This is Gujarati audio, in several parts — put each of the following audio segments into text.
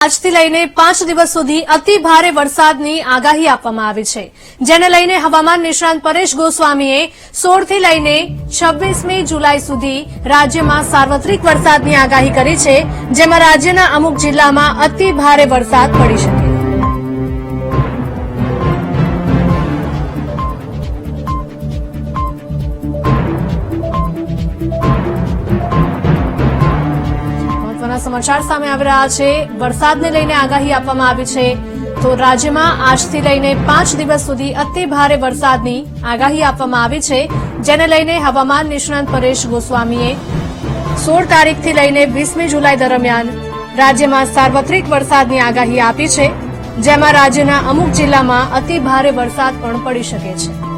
આજથી લઈને પાંચ દિવસ સુધી અતિ ભારે વરસાદની આગાહી આપવામાં આવી છે, જેને લઈને હવામાન નિષ્ણાંત પરેશ ગોસ્વામીએ સોળથી લઈને છવ્વીસમી જુલાઈ સુધી રાજ્યમાં સાર્વત્રિક વરસાદની આગાહી કરી છે, જેમાં રાજ્યના અમુક જિલ્લામાં અતિ ભારે વરસાદ પડી શકે સમાચાર સામે આવી રહ્યા છે. વરસાદને લઈને આગાહી આપવામાં આવી છે. તો રાજ્યમાં આજથી લઈને પાંચ દિવસ સુધી અતિ ભારે વરસાદની આગાહી આપવામાં આવી છે, જેને લઈને હવામાન નિષ્ણાંત પરેશ ગોસ્વામીએ સોળ તારીખથી લઈને વીસમી જુલાઈ દરમિયાન રાજ્યમાં સાર્વત્રિક વરસાદની આગાહી આપી છે, જેમાં રાજ્યના અમુક જિલ્લામાં અતિ ભારે વરસાદ પણ પડી શકે છે.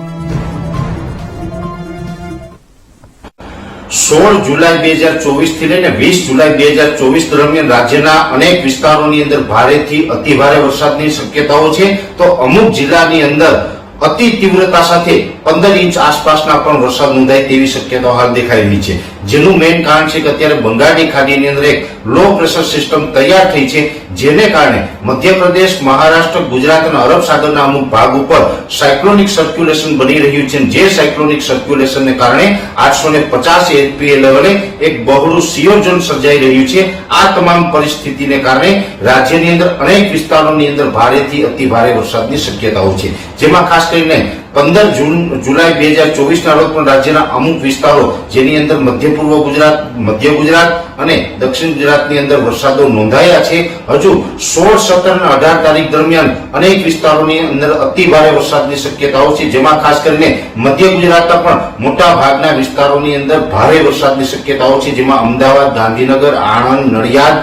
સોળ જુલાઈ બે હજાર ચોવીસથી લઈને વીસ જુલાઈ બે હજાર ચોવીસ દરમિયાન રાજ્યના અનેક વિસ્તારોની અંદર ભારેથી અતિ ભારે વરસાદની શક્યતાઓ છે. તો અમુક જિલ્લાની અંદર અતિ તીવ્રતા સાથે પંદર ઇંચ આસપાસના પણ વરસાદ નોંધાય તેવી શક્યતાઓ હાલ દેખાઈ રહી છે. જેનું મેઇન કારણ છે કે અત્યારે બંગાળની ખાડીની અંદર એક લો પ્રેશર સિસ્ટમ તૈયાર થઈ છે, જેને કારણે મધ્યપ્રદેશ, મહારાષ્ટ્ર, ગુજરાત અને અરબ સાગરના અમુક ભાગ ઉપર સાયક્લોનિક સર્ક્યુલેશન બની રહ્યું છે. જે સાયક્લોનિક સર્ક્યુલેશનને કારણે આઠસો ને પચાસ એપીએ લેવલે એક બહોળું સિયોજન સર્જાઈ રહ્યું છે. આ તમામ પરિસ્થિતિને કારણે રાજ્યની અંદર અનેક વિસ્તારોની અંદર ભારેથી અતિ ભારે વરસાદની શક્યતાઓ છે. જેમાં ખાસ કરીને પંદર જૂન, જુલાઈ બે હજાર ચોવીસના રોજ પણ રાજ્યના અમુક વિસ્તારો, જેની અંદર મધ્ય પૂર્વ ગુજરાત, મધ્ય ગુજરાત અને દક્ષિણ ગુજરાતની અંદર વરસાદો નોંધાયા છે, હજુ સોળ, સત્તર અને અઢાર તારીખ દરમિયાન અનેક વિસ્તારોની અંદર અતિ ભારે વરસાદની શક્યતાઓ છે, જેમાં ખાસ કરીને મધ્ય ગુજરાતના પણ મોટા ભાગના વિસ્તારોની અંદર ભારે વરસાદની શક્યતાઓ છે, જેમાં અમદાવાદ, ગાંધીનગર, આણંદ, નડિયાદ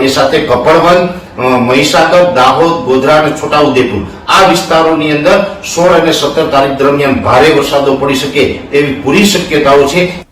એ સાથે કપડવંત મહીસાગર, દાહોદ, ગોધરા અને છોટાઉદેપુર. આ વિસ્તારોની અંદર સોળ અને સત્તર તારીખ દરમિયાન ભારે વરસાદો પડી શકે તેવી પૂરી શક્યતાઓ છે.